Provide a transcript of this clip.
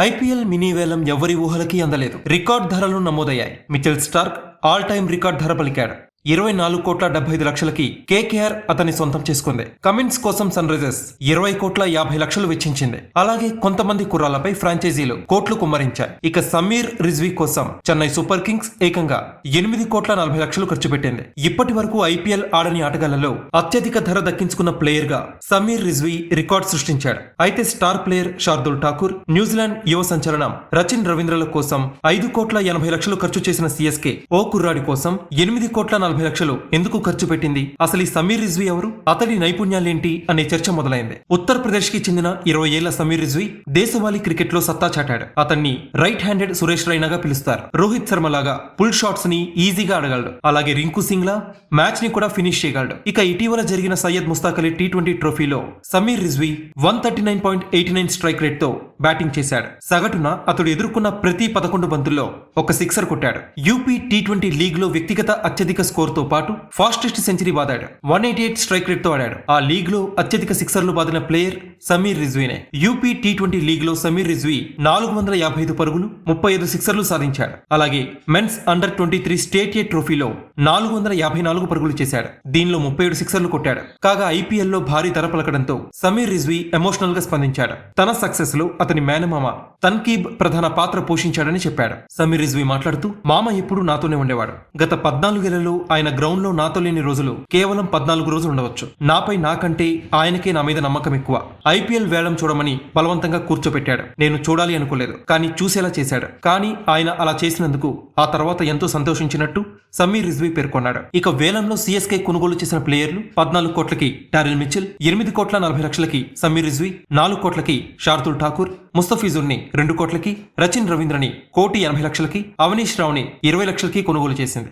IPL mini వేలం ఎవరి ఊహలకి అందలేదు. రికార్డ్ ధరలు నమోదయ్యాయి. Mitchell Starc all time record ధర పలికాడు. ఇరవై నాలుగు కోట్ల డెబ్బై ఐదు లక్షలకి కేకేఆర్ అతని సొంతం చేసుకుంది. కమిన్స్ కోసం సన్ రైజర్స్ ఇరవై కోట్ల యాభై లక్షలు వెచ్చించింది. అలాగే కొంతమంది కుర్రాలపై ఫ్రాంచైజీలు కోట్లు కుమ్మరించాయి. ఇక సమీర్ రిజ్వీ కోసం చెన్నై సూపర్ కింగ్స్ ఏకంగా ఎనిమిది కోట్ల నలభై లక్షలు ఖర్చు పెట్టింది. ఇప్పటి వరకు ఐపీఎల్ ఆడని ఆటగాళ్ళలో అత్యధిక ధర దక్కించుకున్న ప్లేయర్గా సమీర్ రిజ్వీ రికార్డ్ సృష్టించాడు. అయితే star player Shardul Thakur New Zealand యువ సంచలనం రచిన్ రవీంద్రల కోసం ఐదు కోట్ల ఎనభై లక్షలు ఖర్చు చేసిన సిఎస్కే ఓ కుర్రాడి కోసం ఎనిమిది కోట్ల నలభై లక్షలు ఎందుకు ఖర్చు పెట్టింది? అసలు ఈ సమీర్ రిజ్వీ ఎవరు? అతడి నైపుణ్యాలేంటి? అనే చర్చ మొదలైంది. ఉత్తరప్రదేశ్కి చెందిన ఇరవై ఏళ్ళ సమీర్ రిజ్వీ దేశవాళీ క్రికెట్లో సత్తా చాటాడు. అతన్ని రైట్ హ్యాండెడ్ సురేష్ రైనాగా పిలుస్తారు. రోహిత్ శర్మ లాగా పుల్ షాట్స్ని ఈజీగా ఆడగలడు. అలాగే రింకు సింగ్ లా మ్యాచ్ని కూడా ఫినిష్ చేయగలడు. ఇక ఇటీవల జరిగిన సయ్యద్ ముస్తాక్ అలీ టీ ట్వంటీ ట్రోఫీలో Sameer Rizvi one thirty nine point eighty nine strike రేట్తో batting చేశాడు. సగటున అతడు ఎదుర్కొన్న ప్రతి పదకొండు బంతుల్లో ఒక సిక్సర్ కొట్టాడు. యూపీ టీ ట్వంటీ లీగ్లో వ్యక్తిగత అత్యధిక స్కోర్తో పాటు ఫాస్టెస్ట్ సెంచరీ బాదాడు వన్ ఎయిటీ ఎయిట్ స్ట్రైక్ రేట్తో ఆడాడు. ఆ లీగ్లో అత్యధిక సిక్సర్లు బాదిన ప్లేయర్ సమీర్ రిజ్వీనే. యూపీ టీ ట్వంటీ లీగ్లో సమీర్ రిజ్వీ నాలుగు వందల యాభై ఐదు పరుగులు ముప్పై ఐదు సిక్సర్లు సాధించాడు. అలాగే men's under twenty three state A ట్రోఫీలో నాలుగు వందల యాభై నాలుగు పరుగులు చేశాడు. దీనిలో ముప్పై ఏడు సిక్సర్లు కొట్టాడు. కాగా ఐపీఎల్లో భారీ ధర పలకడంతో సమీర్ రిజ్వీ ఎమోషనల్గా స్పందించాడు. తన సక్సెస్లో అతను మేనమామ తన్కీబ్ ప్రధాన పాత్ర పోషించాడని చెప్పాడు. సమీర్ రిజ్వీ మాట్లాడుతూ మామ ఎప్పుడు నాతోనే ఉండేవాడు. గత పద్నాలుగేళ్ళలో ఆయన గ్రౌండ్లో నాతో లేని రోజులు కేవలం పద్నాలుగు రోజులు ఉండవచ్చు. నాపై నాకంటే ఆయనకే నా మీద నమ్మకం ఎక్కువ. ఐపీఎల్ వేలం చూడమని బలవంతంగా కూర్చోపెట్టాడు. నేను చూడాలి అనుకోలేదు కానీ చూసేలా చేశాడు. కానీ ఆయన అలా చేసినందుకు ఆ తర్వాత ఎంతో సంతోషించినట్టు సమీర్ రిజ్వీ పేర్కొన్నాడు. ఇక వేలంలో సిఎస్కే కొనుగోలు చేసిన ప్లేయర్లు పద్నాలుగు కోట్లకి టారిల్ మిచిల్ ఎనిమిది కోట్ల నలభై లక్షలకి సమీర్ రిజ్వీ నాలుగు కోట్లకి శార్దుల్ ఠాకూర్ ముస్తఫిజుర్ని రెండు కోట్లకి రచిన్ రవీంద్రని కోటి ఎనభై లక్షలకి అవనీష్ రావుని ఇరవై లక్షలకి కొనుగోలు చేసింది.